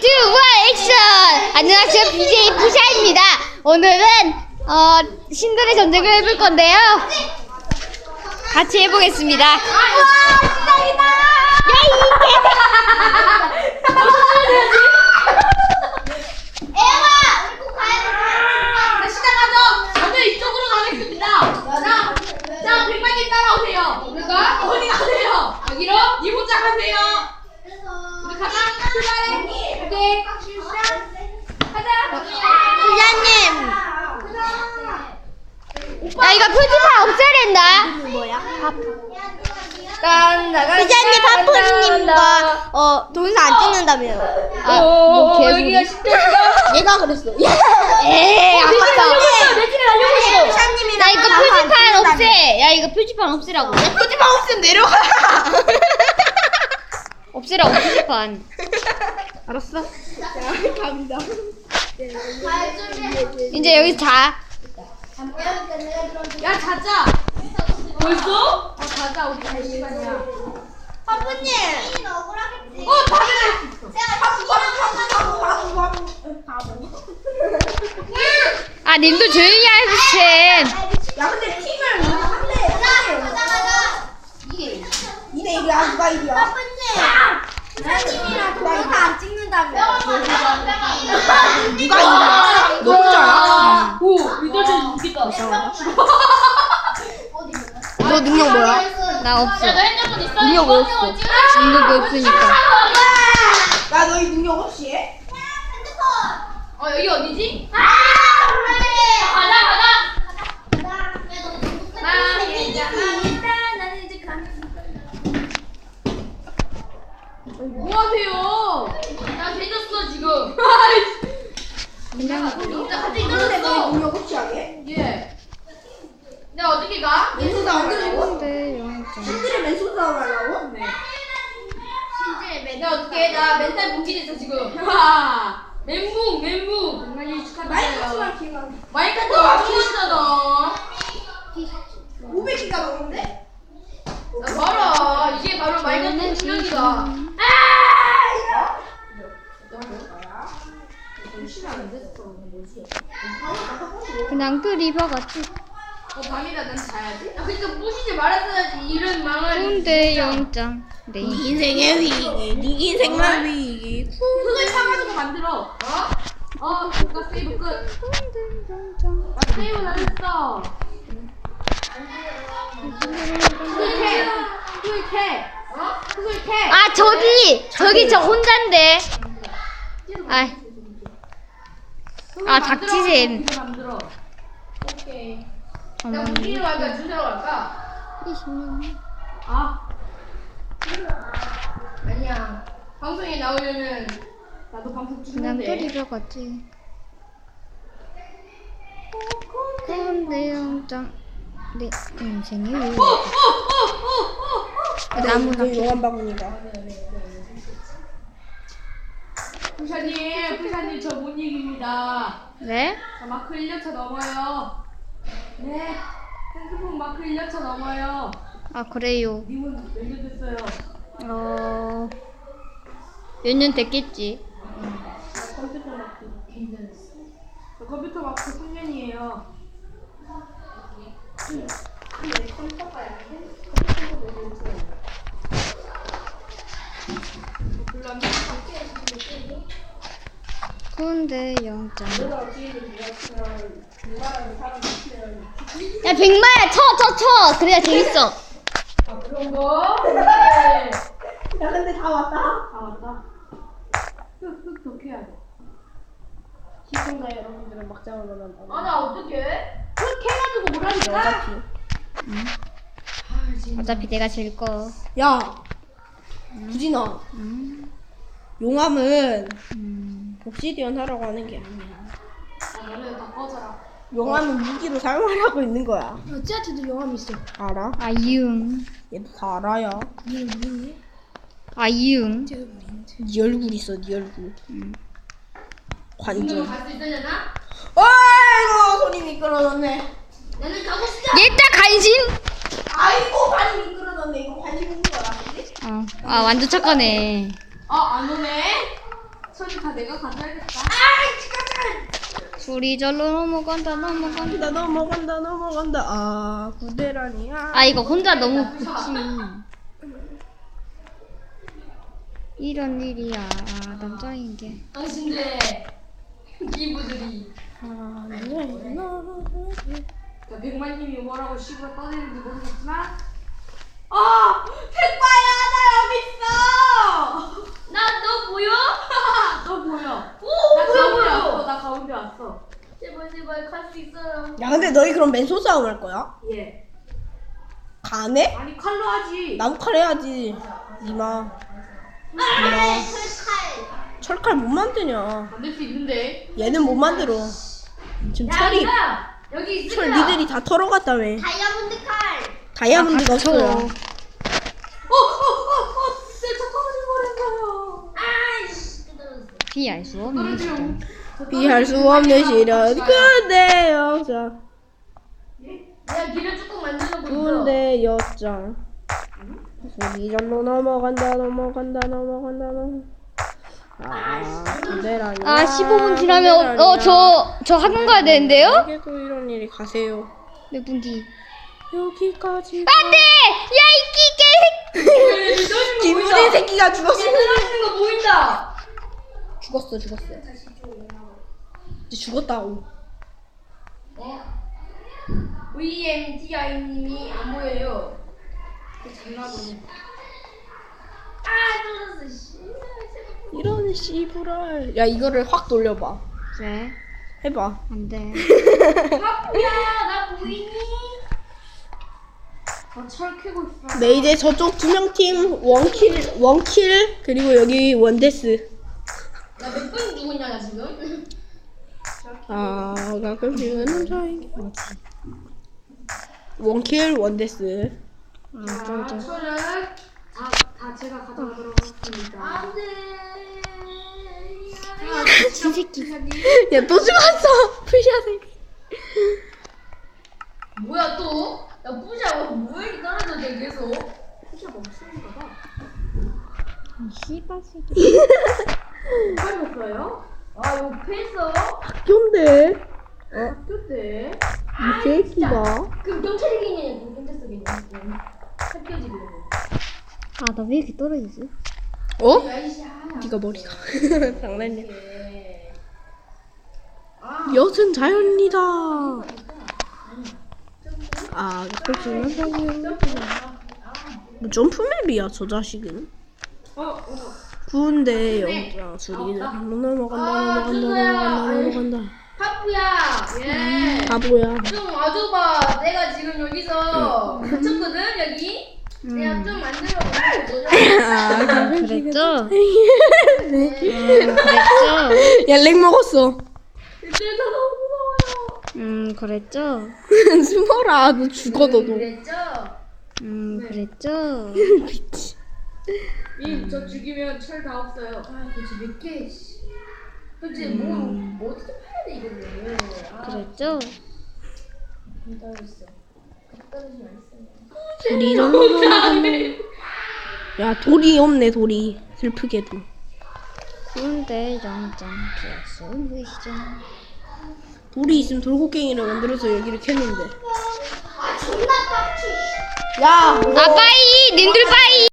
2, 1, 액션! 안녕하세요, BJ 부샤입니다. 오늘은, 어, 신들의 전쟁을 해볼 건데요. 같이 해보겠습니다. 야, 자, 시작하죠. 먼저 이쪽으로 가겠습니다. 자, 자, 백만님 따라오세요. 그러니까 어디 가세요? 여기로? 니 혼자 가세요. 우리 가자. 출발해. 오케이. 가자. 부샤님! 야, 이거 표지판 없애야 된다. 부자님 파프리님과 어 동영상 안 찍는다며. 아, 뭐 오, 여기가 계속. 신기하다. 얘가 그랬어. 에이, 있어. 부자님이랑 야, 이거 표지판 없애. 야, 이거 표지판 없애라고. 표지판 없으면 내려가. 없애라고, 표지판. 알았어. 갑니다. 이제 여기 자. 야, 자자. 벌써? 어, 자자. 우리 갈 시간이야. 파프님. 어, 다들. 바보 바보 바보 바보 바보. 아, 님도 조용히 하세요. 야 근데 팀을 한대 이게 이대 이야 누가 이야? 파프님. 부자님이랑 동영상 안 찍는다며. 누가 이야? 너 혼자야? 오, 이들도 웃기다. 너 능력 뭐야? 나 없어. 핸드폰 있어? 능력 왜 없어? 중독이 없으니까. 야 너희 능력 없이 해? 어, 여기 어디지? 가자, 가자. 나 괜찮아. 나는 이제 뭐 하세요? 나 되졌어 지금. 그냥 진짜 같이 근데 너희 떨어졌어. 능력 없이 하게? 예. 내가 어떻게 가? 맨손 싸움 하려고? 근데 영장. 신들의 맨손 싸움 하려고? 네. 내가 어떻게 해? 나 멘탈 붕괴됐어 지금. 와. 멘붕, 멘붕. 많이 축하드려요. 마이크만 엄청 하잖아. 500기가 넘는데? 나 봐라. 이게 바로 마이크한테 충격이다. 그냥 그 리버 같이. 어, 밤이라 난 자야지. 아, 그러니까 부시지 말았어야지. 이런 망할. 근데 영장. 네. 인생의 위기, 네 인생만 위기. 그걸 사가지고 만들어. 어? 어, 그니까 세이브 끝. 근데 영장. 나 세이브 잘했어. 수술해. 수술해. 어? 수술해. 아 저기 저기 저 혼잔데. 아. 아. 이거 만들어. 오케이. 나 음, 무기로 갈까 주제로 갈까? 20년. 아. 아니야. 방송에 나오려면 나도 방송 그냥 그 찍는데. 리버 같이. 근데 영장. 내 인생이 왜? 어, 어, 어, 어, 어. 나무나. 용암 바구니가. 부샤님, 부샤님 저 못 이깁니다. 네? 자, 마크 1년차 넘어요. 네. 핸드폰 마크 1년차 넘어요. 아 그래요. 님은 몇년 됐어요? 어. 몇 년 됐겠지. 컴퓨터 마크 괜찮았어. 저 컴퓨터 마크 3년이에요. 근데 영장. 야 백마야 쳐 쳐 쳐. 그래야 재밌어. 그런 거? 네. 야 근데 다 왔다. 다 왔다. 흑흑 독해야 돼. 시청자 여러분들은 막장을 원한다. 아, 나 어떡해? 흑 해가지고 오라니까? 아, 진짜. 어차피 내가 질 거. 야, 부진아. 음. 용암은 음. 옵시디언 하라고 하는 게 아니야. 아, 너네 다 꺼져라. 용암은 무기로 사용하라고 있는 거야. 어찌한테도 영암 있어. 알아? 아 이응. 얘도 다 알아야. 아이응. 네 얼굴 있어, 네 얼굴. 음. 관절. 갈수 있으려나? 손이 미끄러졌네. 나는 가고 싶다. 얘따 간신. 아이고, 발이 미끄러졌네. 이거 관심 있는 거야? 어. 아 완전 착하네. 어, 안 오네? 천이 다 내가 가져야겠다. 둘이 절로 넘어간다 넘어간다 나 넘어간다 넘어간다 아 구대란이야 아 이거 혼자 너무 굳이 이런 일이야 남자인 게 당신들의 기부들이. 아, 네. 자, 백만님이 뭐라고 시부를 떠내는지 모르겠지만. 아! 백마야! 나 여기 있어! 나 너 보여? 너 보여. 오! 나 가운데 왔어. 나 가운데 왔어. 제발, 제발, 갈 수 있어요. 야 근데 너희 그럼 맨손 싸움 할 거야? 예. 가네? 아니, 칼로 하지. 나무 칼 해야지 니마 니마 철칼 못 만드냐 만들 수 있는데. 얘는 못 만들어 지금 철이 야, 여기. 철 니들이 다 털어갔다며 다이아몬드 칼. 다이아몬드가 닥쳐. 없어요 어, 어, 어, 어, 내 잠깐만 버렸어요. 아이씨. 비할 수 없는. 시간 비할 수 없는 시련 근데 여자 내가 길을 만들어 보자. 군대 여장 소리 절로 넘어간다 넘어간다 넘어간다 넘어 아 군대라니 아 15분 지나면 어저저 학원 가야 되는데요? 에게도 이런 일이 가세요 몇 분 뒤? 여기까지 안돼! 야 이 끼개 김우진 새끼가 죽었어 떨어지는 거 보인다. 죽었어 죽었어 이제 죽었다고 어? VMTI님이 안 보여요. 장난으로. 아, 떨어졌어. 씨. 이런 씨부랄 야 이거를 확 돌려봐 네 해봐 안돼 바쁘야, 나 보이니? 나철 캐고 있어. 네 이제 저쪽 두 명 팀 원킬 원킬 그리고 여기 원데스 죽었냐, 나 지금? 아 가끔씩은 저에게 원킬 원데스 자, 철은 다, 다 제가 가져가도록 하겠습니다. 안 돼. 진새끼 야 또 죽었어 푸샤 새끼 뭐야 또? 야 뿌샤 뭐 이렇게 떨어졌냐 계속? 뿌샤가 없으니까 봐. 씨발 새끼 팔렸어요? 아 이거 패했어? 학교인데. 학교 때? 이 새끼가. 그럼 경찰이 개념이야 그럼 경찰서 개념 학교 집이고 아나 왜 이렇게 떨어지지? 어? 네가 머리가. 장난이야. 예. 아. 여튼 자연이다. 아 가끔씩은 뭐 점프맵이야 저 자식은? 어, 어. 구운데 여자 둘이 넘어간다 넘어간다 넘어간다 넘어간다. 파프야. 예. 바보야. 좀 와줘봐. 내가 지금 여기서 갇혔거든 여기. 내가 좀 만들어 보자. 아 그랬죠? 음, 그랬죠? 야 렉 먹었어. 내가 너무 무서워요. 음 그랬죠? 숨어라. 너 죽어 너도. 그랬죠? 음 그랬죠? 이저 죽이면 철 다 없어요. 아 도대체 몇 개? 씨. 도대체 뭐, 뭐 어떻게 파야 돼 이거를? 아, 그랬죠? 안 떨어졌어. 떨어지면 안 써. 돌이 넘어간다 야 돌이 없네 돌이 슬프게도 군대 정장 피할 수 없는 시장 돌이 있으면 돌고갱이를 만들어서 여기를 캤는데 아 존나 빡치. 야아 빠이! 님들 빠이!